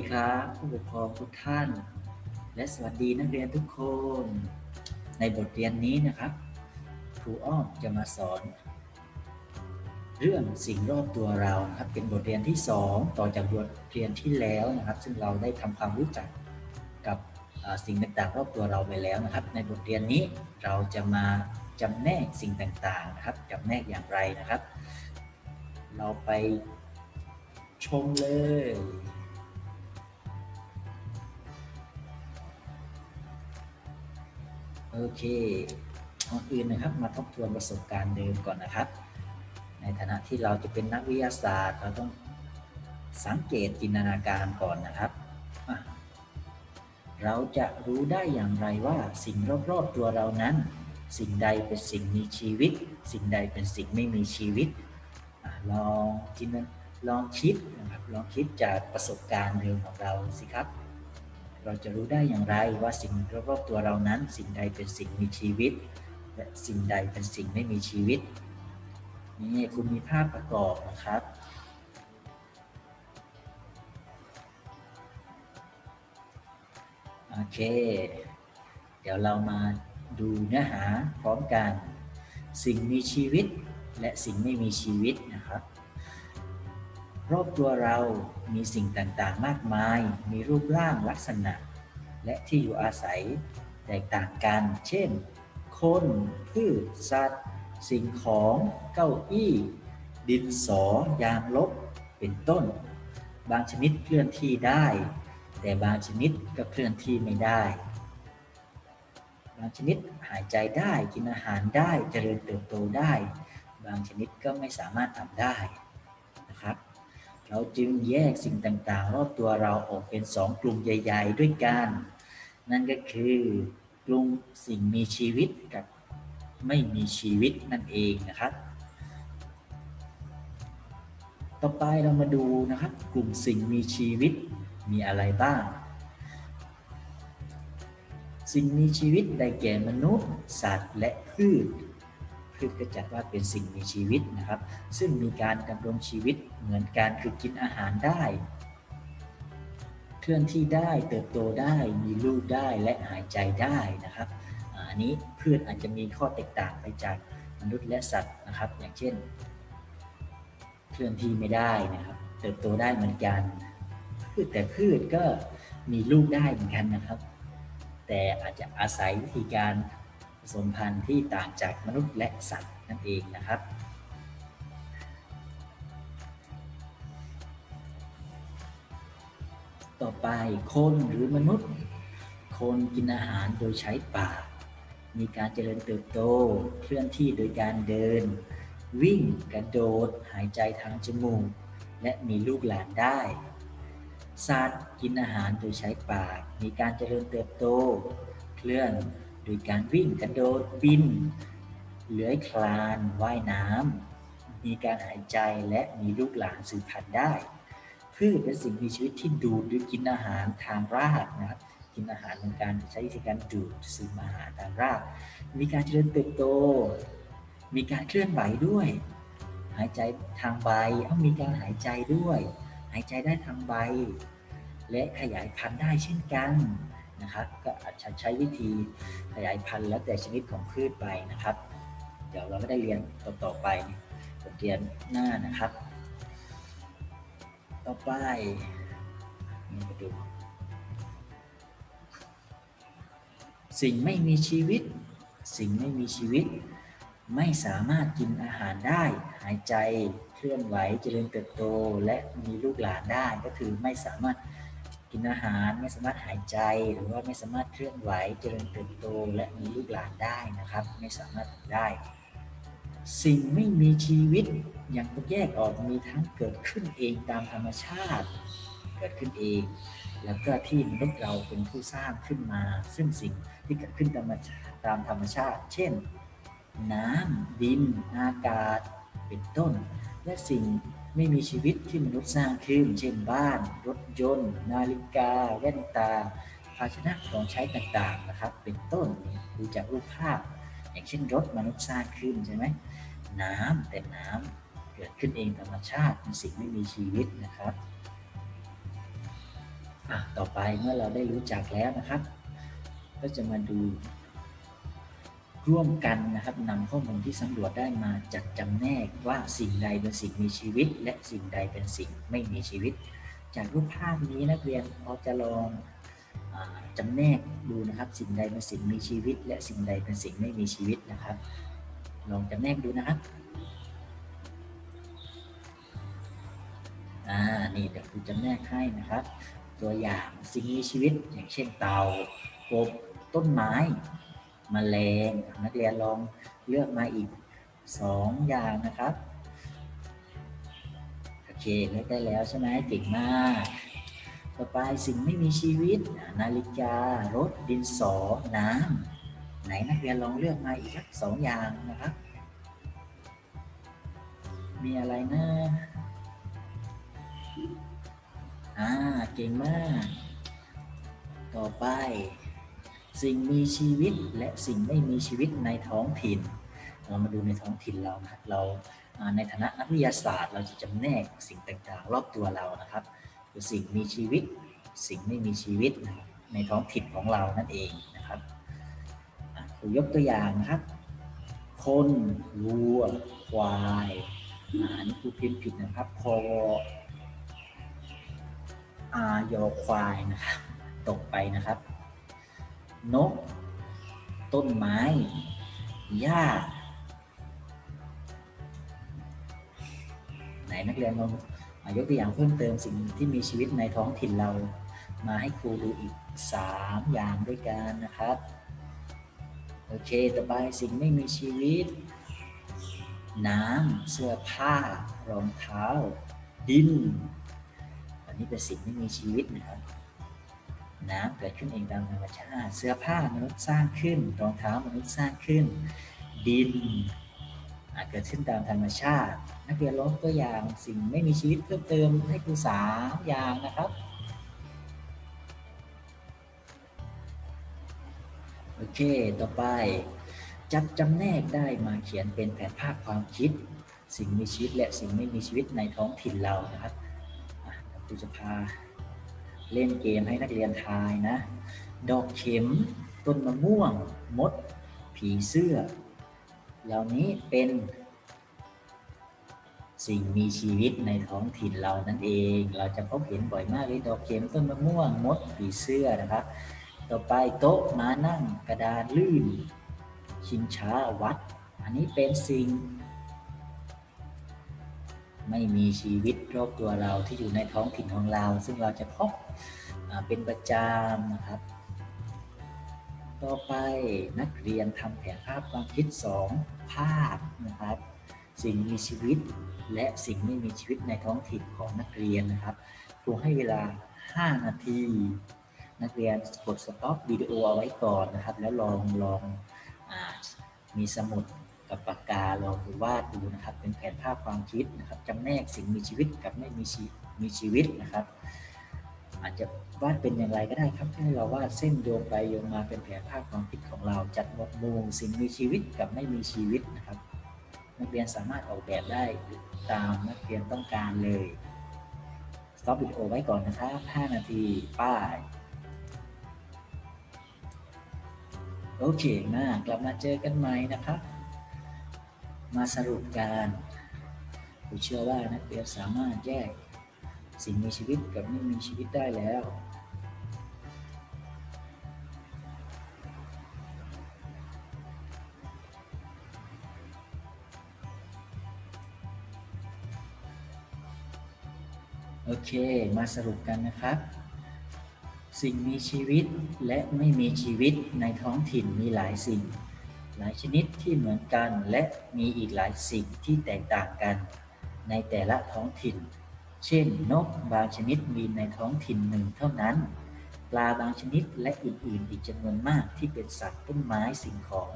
ดีครับผู้ปกครองทุกท่าน และสวัสดีนักเรียนทุกคน ในบทเรียนนี้นะครับครูอ้อมจะมาสอน เรื่องสิ่งรอบตัวเรานะครับ เป็นบทเรียนที่ 2 ต่อจากบทเรียนที่แล้วนะครับ ซึ่งเราได้ทำความรู้จักกับอ่าสิ่งต่างๆ รอบตัวเราไปแล้วนะครับ ในบทเรียนนี้เราจะมาจำแนกสิ่งต่างๆนะครับจำแนกอย่างไรนะครับ เราไปชมเลย โอเคก่อนอื่นนะครับ มาทบทวนประสบการณ์เดิมก่อนนะครับ ในฐานะที่เราจะเป็นนักวิทยาศาสตร์ เราต้องสังเกตจินตนาการก่อนนะครับเราจะรู้ได้อย่างไรว่าสิ่งรอบๆตัวเรานั้น สิ่งใดเป็นสิ่งมีชีวิต สิ่งใดเป็นสิ่งไม่มีชีวิตอลองจินตนาลองคิดนะครับลองคิดจากประสบการณ์เดิมของเราสิครับ เราจะรู้ได้อย่างไรว่าสิ่งรอบๆตัวเรานั้น สิ่งใดเป็นสิ่งมีชีวิต และสิ่งใดเป็นสิ่งไม่มีชีวิตนี่คุณมีภาพประกอบนะครับ โอเค เดี๋ยวเรามาดูเนื้อหาพร้อมกัน สิ่งมีชีวิตและสิ่งไม่มีชีวิตนะครับ รอบตัวเรามีสิ่งต่างๆ มากมาย มีรูปร่างลักษณะ และที่อยู่อาศัยแตกต่างกัน เช่น คน พืช สัตว์ สิ่งของ เก้าอี้ ดินสอ ยางลบ เป็นต้น บางชนิดเคลื่อนที่ได้ แต่บางชนิดก็เคลื่อนที่ไม่ได้ บางชนิดหายใจได้ กินอาหารได้ เจริญเติบโตได้ บางชนิดก็ไม่สามารถทำได้ เราจึงแยกสิ่งต่างๆ รอบตัวเราออกเป็นสองกลุ่มใหญ่ ๆ ด้วยกัน นั่นก็คือกลุ่มสิ่งมีชีวิตกับไม่มีชีวิตนั่นเองนะครับ ต่อไปเรามาดูนะครับ กลุ่มสิ่งมีชีวิตมีอะไรบ้าง สิ่งมีชีวิตได้แก่มนุษย์ สัตว์และพืช พืชก็จัดว่าเป็นสิ่งมีชีวิตนะครับ ซึ่งมีการดำรงชีวิตเหมือนการคือกินอาหารได้ เคลื่อนที่ได้เติบโตได้มีลูกได้และหายใจได้นะครับอันนี้พืชอาจจะมีข้อแตกต่างไปจากมนุษย์และสัตว์นะครับ อย่างเช่น เคลื่อนที่ไม่ได้นะครับ เติบโตได้เหมือนกันพืชแต่พืชก็มีลูกได้เหมือนกันนะครับ แต่อาจจะอาศัยวิธีการ สมพันธุ์ที่ต่างจากมนุษย์และสัตว์นั่นเองนะครับต่อไปคนหรือมนุษย์ คนกินอาหารโดยใช้ปาก มีการเจริญเติบโต เคลื่อนที่โดยการเดิน วิ่งกระโดด หายใจทางจมูก และมีลูกหลานได้ สัตว์กินอาหารโดยใช้ปาก มีการเจริญเติบโต เคลื่อน โดยการวิ่งกระโดดบิน เลื้อยคลาน ว่ายน้ำมีการหายใจและมีลูกหลานสืบพันธุ์ได้พืชเป็นสิ่งมีชีวิตที่ดูดหรือกินอาหารทางรากนะครับกินอาหารเป็นการใช้วิธีการดูดซึมอาหารทางราก มีการเจริญเติบโต มีการเคลื่อนไหวด้วย หายใจทางใบเอามีการหายใจด้วย หายใจได้ทางใบ และขยายพันธุ์ได้เช่นกัน นะครับ ก็อาจจะใช้วิธีขยายพันธุ์แล้วแต่ชนิดของพืชไปนะครับ เดี๋ยวเราก็ได้เรียนต่อๆไปบทเรียนหน้านะครับ ต่อไปมาดู สิ่งไม่มีชีวิต สิ่งไม่มีชีวิต ไม่สามารถกินอาหารได้ หายใจเคลื่อนไหวเจริญเติบโตและมีลูกหลานได้ก็คือไม่สามารถ กินอาหารไม่สามารถหายใจ หรือว่าไม่สามารถเคลื่อนไหวเจริญเติบโตและมีลูกหลานได้นะครับ ไม่สามารถทำได้ สิ่งไม่มีชีวิตยังต้องแยกออกมีทั้งเกิดขึ้นเองตามธรรมชาติ เกิดขึ้นเอง แล้วก็ที่มนุษย์เราเป็นผู้สร้างขึ้นมา ซึ่งสิ่งที่เกิดขึ้นตามธรรมชาติตามธรรมชาติ เช่น น้ำดิน อากาศ เป็นต้น และสิ่ง ไม่มีชีวิตที่มนุษย์สร้างขึ้น เช่นบ้าน รถยนต์ นาฬิกา แว่นตา ภาชนะของใช้ต่างๆนะครับ เป็นต้นดูจากรูปภาพ อย่างเช่นรถมนุษย์สร้างขึ้นใช่ไหมน้ำแต่น้ำเกิดขึ้นเองธรรมชาติเป็นสิ่งไม่มีชีวิตนะครับอะต่อไปเมื่อเราได้รู้จักแล้วนะครับ ก็จะมาดู ร่วมกันนะครับนำข้อมูลที่สำรวจได้มาจัดจำแนกว่าสิ่งใดเป็นสิ่งมีชีวิต และสิ่งใดเป็นสิ่งไม่มีชีวิต จากรูปภาพนี้นักเรียนพอจะลองจำแนกดูนะครับ สิ่งใดเป็นสิ่งมีชีวิต และสิ่งใดเป็นสิ่งไม่มีชีวิตนะครับ ลองจำแนกดูนะครับอ่านี่เดี๋ยวครูจำแนกให้นะครับ ตัวอย่างสิ่งมีชีวิต อย่างเช่นเต่ากบต้นไม้ มแมลงนักเรียนลองเลือกมาอีกสองอย่างนะครับโอเคเลือกได้แล้วใช่ไหมเก่งมาก ต่อไปสิ่งไม่มีชีวิต นาฬิการถดินสอน้ำไหนนักเรียนลองเลือกมาอีกสักสองอย่างนะครับ มีอะไรนะอ่าเก่งมาก ต่อไป สิ่งมีชีวิตและสิ่งไม่มีชีวิตในท้องถิ่น เรามาดูในท้องถิ่นเรานะครับเราในฐานะนักวิทยาศาสตร์ เราจะจำแนกสิ่งต่างๆ รอบตัวเรานะครับคือสิ่งมีชีวิต สิ่งไม่มีชีวิตนะครับในท้องถิ่นของเรานั่นเองนะครับครูยกตัวอย่างนะครับ คนวัว ควายอันนี้ครูพิมพ์ผิดนะครับคออายอควายนะครับ ตกไปนะครับ นก ต้นไม้ หญ้า ไหนนักเรียนลองอายกตัวอย่างเพิ่มเติมสิ่งที่มีชีวิตในท้องถิ่นเรา มาให้ครูดูอีก 3 อย่างด้วยกันนะครับ โอเค ต่อไปสิ่งไม่มีชีวิต น้ำ เสื้อผ้า รองเท้า ดิน อันนี้เป็นสิ่งไม่มีชีวิตนะครับ น้ำเกิดขึ้นเองตามธรรมชาติ เสื้อผ้ามนุษย์สร้างขึ้น รองเท้ามนุษย์สร้างขึ้น ดินอะเกิดขึ้นตามธรรมชาติ นักเรียนลองตัวอย่างสิ่งไม่มีชีวิตเพิ่มเติมให้ครูสามอย่างนะครับโอเค ต่อไป จัดจำแนกได้มาเขียนเป็นแผนภาพความคิด สิ่งมีชีวิตและสิ่งไม่มีชีวิตในท้องถิ่นเรานะครับครูจะพา เล่นเกมให้นักเรียนทายนะ ดอกเข็ม ต้นมะม่วง มด ผีเสื้อ เหล่านี้เป็น สิ่งมีชีวิตในท้องถิ่นเรานั่นเอง เราจะพบเห็นบ่อยมากเลยดอกเข็มต้นมะม่วง มด ผีเสื้อนะครับ ต่อไปโต๊ะม้านั่งกระดานลื่น ชิงช้าวัด อันนี้เป็นสิ่ง ไม่มีชีวิตรอบตัวเราที่อยู่ในท้องถิ่นของเรา ซึ่งเราจะพบเป็นประจำนะครับ ต่อไปนักเรียนทำแผนภาพความคิด 2 ภาพนะครับ สิ่งมีชีวิตและสิ่งไม่มีชีวิตในท้องถิ่นของนักเรียนนะครับครูให้เวลา 5 นาที นักเรียนกดสต็อปวิดีโอเอาไว้ก่อนนะครับ แล้วลองลองอมีสมุด กับปากกาลองดูวาดดูนะครับ เป็นแผนภาพความคิดนะครับจำแนกสิ่งมีชีวิตกับไม่มีชีมีชีวิตนะครับ อาจจะวาดเป็นอย่างไรก็ได้ครับให้เราวาดเส้นโยงไปโยงมาเป็นแผนภาพความคิดของเราจัดหมวดหมู่สิ่งมีชีวิตกับไม่มีชีวิตนะครับ นักเรียนสามารถออกแบบได้ตามนักเรียนต้องการเลยสต็อปวิดีโอไว้ก่อนนะครับ5นาทีป้ายโอเคมากกลับมาเจอกันใหม่นะครับ มาสรุปการผมเชื่อว่านักเรียนสามารถแยกสิ่งมีชีวิตกับไม่มีชีวิตได้แล้ว โอเค มาสรุปกันนะครับ สิ่งมีชีวิตและไม่มีชีวิตในท้องถิ่นมีหลายสิ่ง หลายชนิดที่เหมือนกัน และมีอีกหลายสิ่งที่แตกต่างกัน ในแต่ละท้องถิ่น เช่น นกบางชนิดมีในท้องถิ่นหนึ่งเท่านั้น ปลาบางชนิดและอื่นๆ อีกจำนวนมากที่เป็นสัตว์ต้นไม้สิ่งของ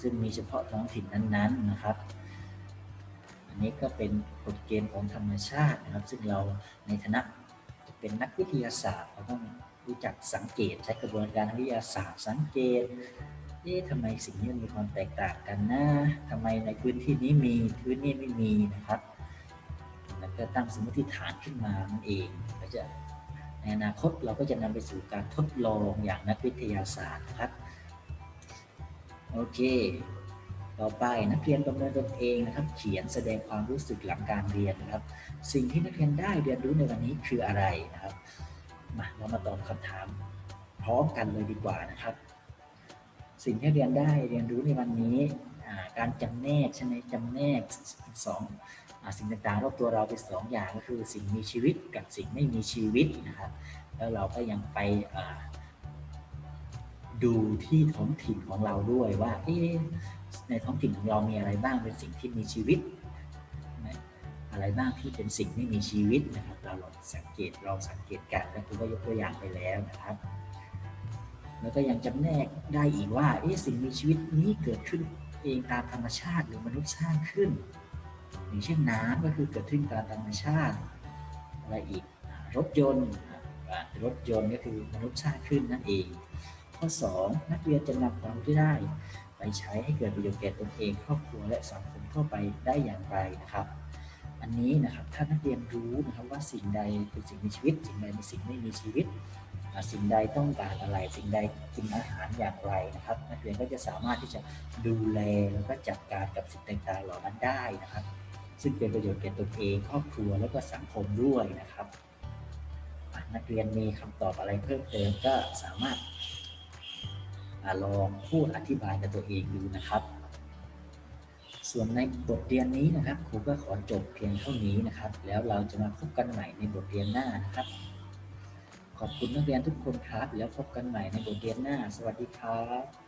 ซึ่งมีเฉพาะท้องถิ่นนั้นๆนะครับอันนี้ก็เป็นกฎเกณฑ์ของธรรมชาตินะครับ ซึ่งเราในฐานะจะเป็นนักวิทยาศาสตร์เราต้องรู้จักสังเกตใช้กระบวนการวิทยาศาสตร์สังเกต เอ๊ะทำไมสิ่งนี้มีความแตกต่างกันนะทำไมในพื้นที่นี้มีพื้นนี้ไม่มีนะครับ แล้วก็ตั้งสมมติฐานขึ้นมานั่นเองก็จะในในอนาคตเราก็จะนำไปสู่การทดลองอย่างนักวิทยาศาสตร์นะครับ โอเค ต่อไปนักเรียนประเมินตนเองนะครับ เขียนแสดงความรู้สึกหลังการเรียนนะครับ สิ่งที่นักเรียนได้เรียนรู้ในวันนี้คืออะไรนะครับ มาเรามาตอบคำถามพร้อมกันเลยดีกว่านะครับ สิ่งที่เรียนได้เรียนรู้ในวันนี้การจำแนกใช่ไหมจำแนกสองสิ่งต่างๆรอบตัวเราเป็นสองอย่างก็คือสิ่งมีชีวิตกับสิ่งไม่มีชีวิตนะครับ แล้วเราก็ยังไปดูที่ท้องถิ่นของเราด้วยว่าในท้องถิ่นของเรามีอะไรบ้างเป็นสิ่งที่มีชีวิต อะไรบ้างที่เป็นสิ่งไม่มีชีวิตนะครับ เราลองสังเกตลองสังเกตกันแล้วครูก็ยกตัวอย่างไปแล้วนะครับ แล้วก็ยังจำแนกได้อีกว่าเอ๊ะสิ่งมีชีวิตนี้เกิดขึ้นเองตามธรรมชาติหรือมนุษย์สร้างขึ้นอย่างเช่นน้ำก็คือเกิดขึ้นตามธรรมชาติอะไรอีกรถยนต์รถยนต์ก็คือมนุษย์สร้างขึ้นนั่นเอง ข้อ 2 นักเรียนจะนำความรู้ที่ได้ ไปใช้ให้เกิดประโยชน์แก่ตนเองครอบครัวและสังคมทั่วไปได้อย่างไรนะครับ อันนี้นะครับถ้านักเรียนรู้นะครับว่าสิ่งใดเป็นสิ่งมีชีวิต สิ่งใดเป็นสิ่งไม่มีชีวิต สิ่งใดต้องการอะไร สิ่งใดกินอาหารอย่างไรนะครับ นักเรียนก็จะสามารถที่จะดูแลแล้วก็จัดการกับสิ่งต่างๆเหล่านั้นได้นะครับ ซึ่งเป็นประโยชน์แก่ตนเองครอบครัวแล้วก็สังคมด้วยนะครับนักเรียนมีคำตอบอะไรเพิ่มเติมก็สามารถอะลองพูดอธิบายกับตัวเองดูนะครับ ส่วนในบทเรียนนี้นะครับครูก็ขอจบเพียงเท่านี้นะครับ แล้วเราจะมาพบกันใหม่ในบทเรียนหน้านะครับ ขอบคุณนักเรียนทุกคนครับ แล้วพบกันใหม่ในบทเรียนหน้า สวัสดีครับ